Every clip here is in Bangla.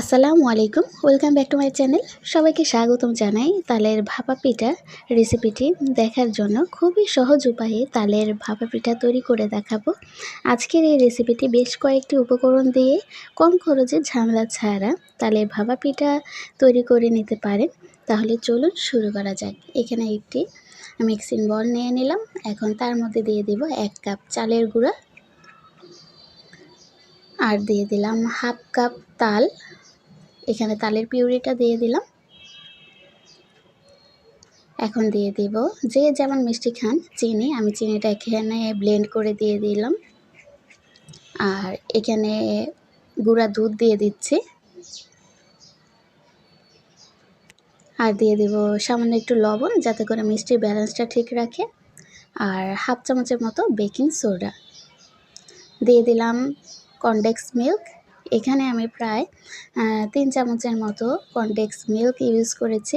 আসসালামু আলাইকুম, welcome back to my channel. সবাইকে স্বাগতম জানাই তালের ভাপা পিঠা রেসিপিটি দেখার জন্য। খুবই সহজ উপায়ে তালের ভাপা পিঠা তৈরি করে দেখাবো। আজকের এই রেসিপিটি বেশ কয়েকটি উপকরণ দিয়ে কম খরচে ঝামেলা ছাড়া তালের ভাপা পিঠা তৈরি করে নিতে পারেন। তাহলে চলুন শুরু করা যাক। এখানে একটি মিক্সিং বল নিয়ে নিলাম। এখন তার মধ্যে দিয়ে দেব এক কাপ চালের গুঁড়া। আর দিয়ে দিলাম হাফ কাপ তাল। এখানে তালের পিউরিটা দিয়ে দিলাম। এখন দিয়ে দিব যে যেমন মিষ্টি খান চিনি, আমি চিনিটা এখানে ব্লেন্ড করে দিয়ে দিলাম। আর এখানে গুঁড়া দুধ দিয়ে দিচ্ছি। আর দিয়ে দিব সামান্য একটু লবণ যাতে করে মিষ্টির ব্যালেন্সটা ঠিক রাখে। আর হাফ চামচের মতো বেকিং সোডা দিয়ে দিলাম কনডেক্স মিল্ক এখানে আমি প্রায় তিন চামচের মতো কনডেক্স মিল্ক ইউজ করেছি।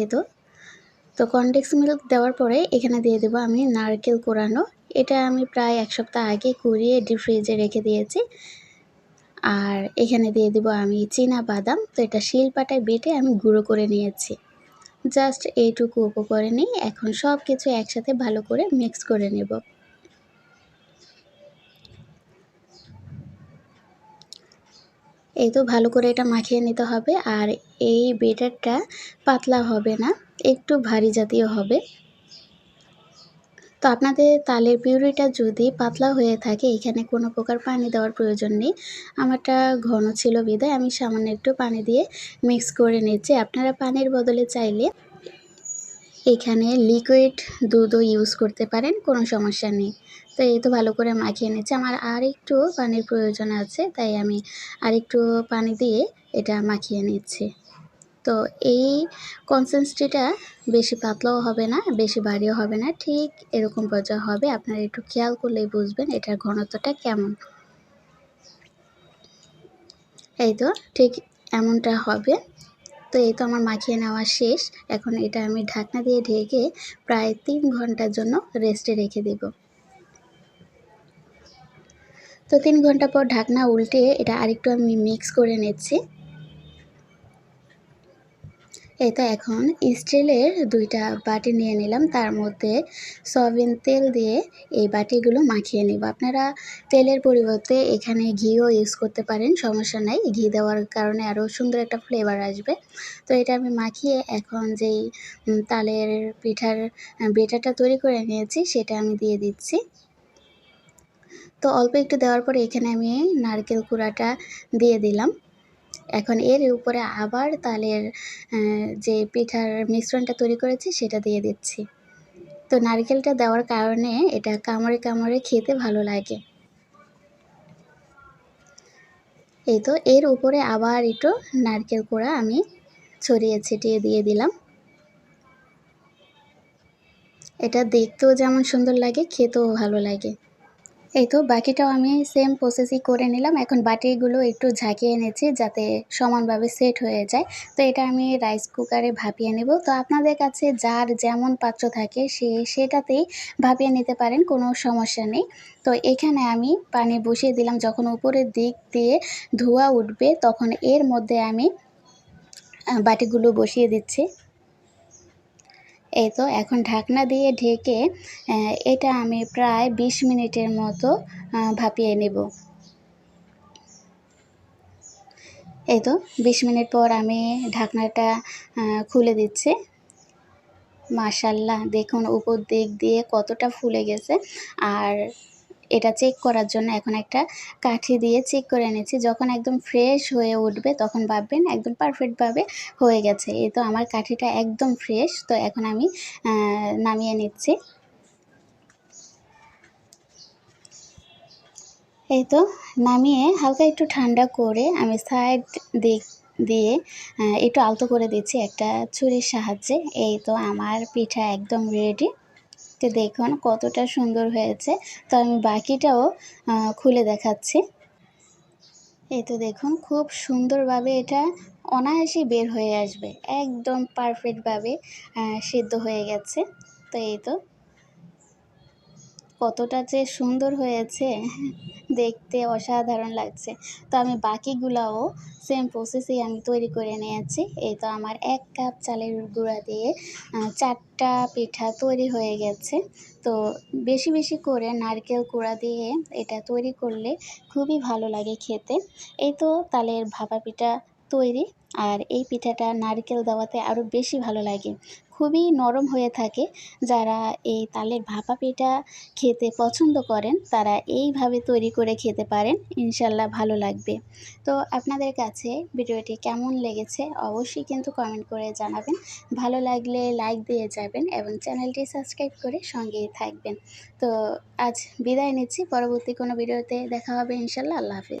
এই তো। তো কনডেক্স মিল্ক দেওয়ার পরে এখানে দিয়ে দেবো আমি নারকেল কোরানো। এটা আমি প্রায় এক সপ্তাহ আগে কুড়িয়ে ডিপ ফ্রিজে রেখে দিয়েছি। আর এখানে দিয়ে দেবো আমি চীনা বাদাম। তো এটা শিলপাটায় বেটে আমি গুঁড়ো করে নিয়েছি। জাস্ট এইটুকু উপকরে নিই, এখন সব কিছু একসাথে ভালো করে মিক্স করে নেব। এই তো ভালো করে এটা মাখিয়ে নিতে হবে, আর এই বেটারটা পাতলা হবে না, একটু ভারী জাতীয় হবে। তো আপনাদের তালের পিউরিটা যদি পাতলা হয়ে থাকে, এখানে কোনো প্রকার পানি দেওয়ার প্রয়োজন নেই। আমারটা ঘন ছিল বিদায়, আমি সামান্য একটু পানি দিয়ে মিক্স করে নিচ্ছি। আপনারা পানির বদলে চাইলে এখানে লিকুইড দুধও ইউজ করতে পারেন, কোনো সমস্যা নেই। তো এই তো ভালো করে মাখিয়ে নিচ্ছে। আমার আর একটু পানির প্রয়োজন আছে, তাই আমি আর একটু পানি দিয়ে এটা মাখিয়ে নিচ্ছি। তো এই কনসেন্সিটিটা বেশি পাতলাও হবে না, বেশি ভারীও হবে না। ঠিক এরকম পর্যায়ে হবে। আপনারা একটু খেয়াল করলেই বুঝবেন এটার ঘনত্বটা কেমন। এই তো ঠিক এমনটা হবে। তো এই তো আমার মাখিয়ে নেওয়া শেষ। এখন এটা আমি ঢাকনা দিয়ে ঢেকে প্রায় তিন ঘণ্টার জন্য রেস্টে রেখে দেব। তো তিন ঘণ্টা পর ঢাকনা উল্টে এটা আরেকটু আমি মিক্স করে নিচ্ছি। এই তো এখন স্টিলের দুইটা বাটি নিয়ে নিলাম। তার মধ্যে সয়াবিন তেল দিয়ে এই বাটিগুলো মাখিয়ে নেব। আপনারা তেলের পরিবর্তে এখানে ঘিও ইউজ করতে পারেন, সমস্যা নাই। ঘি দেওয়ার কারণে আরও সুন্দর একটা ফ্লেভার আসবে। তো এটা আমি মাখিয়ে এখন যেই তালের পিঠার বেটারটা তৈরি করে নিয়েছি, সেটা আমি দিয়ে দিচ্ছি। তো অল্প একটু দেওয়ার পরে এখানে আমি নারকেল কুড়াটা দিয়ে দিলাম। এখন এর উপরে আবার তালের যে পিঠার মিশ্রণটা তৈরি করেছি সেটা দিয়ে দিচ্ছি। তো নারকেলটা দেওয়ার কারণে এটা কামড়ে কামড়ে খেতে ভালো লাগে। এই তো এর উপরে আবার একটু নারকেল কোড়া আমি ছড়িয়ে ছিটিয়ে দিয়ে দিলাম। এটা দেখতেও যেমন সুন্দর লাগে, খেতেও ভালো লাগে। এই তো বাকিটাও আমি সেম প্রসেসই করে নিলাম। এখন বাটিগুলো একটু ঝাঁকিয়ে নিয়েছি যাতে সমানভাবে সেট হয়ে যায়। তো এটা আমি রাইস কুকারে ভাপিয়ে নেব। তো আপনাদের কাছে যার যেমন পাত্র থাকে সে সেটাতেই ভাপিয়ে নিতে পারেন, কোনো সমস্যা নেই। তো এখানে আমি পানি বসিয়ে দিলাম। যখন উপরের দিক দিয়ে ধোয়া উঠবে তখন এর মধ্যে আমি বাটিগুলো বসিয়ে দিচ্ছি। এই তো এখন ঢাকনা দিয়ে ঢেকে এটা আমি প্রায় বিশ মিনিটের মতো ভাপিয়ে নেব। এই তো বিশ মিনিট পর আমি ঢাকনাটা খুলে দিচ্ছি। মাশাল্লাহ, দেখুন উপর দিক দিয়ে কতটা ফুলে গেছে। আর এটা চেক করার জন্য এখন একটা কাঠি দিয়ে চেক করে নিচ্ছি যখন একদম ফ্রেশ হয়ে উঠবে, তখন ভাববেন একদম পারফেক্টভাবে হয়ে গেছে। এই তো আমার কাঠিটা একদম ফ্রেশ তো এখন আমি নামিয়ে নিচ্ছি। এই তো নামিয়ে হালকা একটু ঠান্ডা করে আমি সাইড দিক দিয়ে একটু আলতো করে দিচ্ছি একটা ছুরির সাহায্যে। এই তো আমার পিঠা একদম রেডি তো দেখুন কতটা সুন্দর হয়েছে। তো আমি বাকিটাও খুলে দেখাচ্ছি। এই তো দেখুন খুব সুন্দরভাবে এটা অনায়াসে বের হয়ে আসবে। একদম পারফেক্টভাবে সিদ্ধ হয়ে গেছে। তো এই তো, কতটা যে সুন্দর হয়েছে। দেখতে অসাধারণ লাগছে। তো আমি বাকিগুলাও সেম প্রসেসেই আমি তৈরি করে নিয়েছি। এই তো আমার এক কাপ চালের গুঁড়া দিয়ে চারটা পিঠা তৈরি হয়ে গেছে। তো বেশি বেশি করে নারকেল কুড়া দিয়ে এটা তৈরি করলে খুবই ভালো লাগে খেতে। এই তো তালের ভাপা পিঠা তৈরি। আর এই পিঠাটা নারকেল দেওয়াতে আরও বেশি ভালো লাগে। খুবই নরম হয়ে থাকে। যারা এই তালের ভাপা পিঠা খেতে পছন্দ করেন, তারা এইভাবে তৈরি করে খেতে পারেন। ইনশাল্লাহ ভালো লাগবে। তো আপনাদের কাছে ভিডিওটি কেমন লেগেছে অবশ্যই কিন্তু কমেন্ট করে জানাবেন। ভালো লাগলে লাইক দিয়ে যাবেন এবং চ্যানেলটি সাবস্ক্রাইব করে সঙ্গেই থাকবেন। তো আজ বিদায় নিচ্ছি। পরবর্তী কোনো ভিডিওতে দেখা হবে। ইনশাল্লাহ আল্লাহ হাফিজ।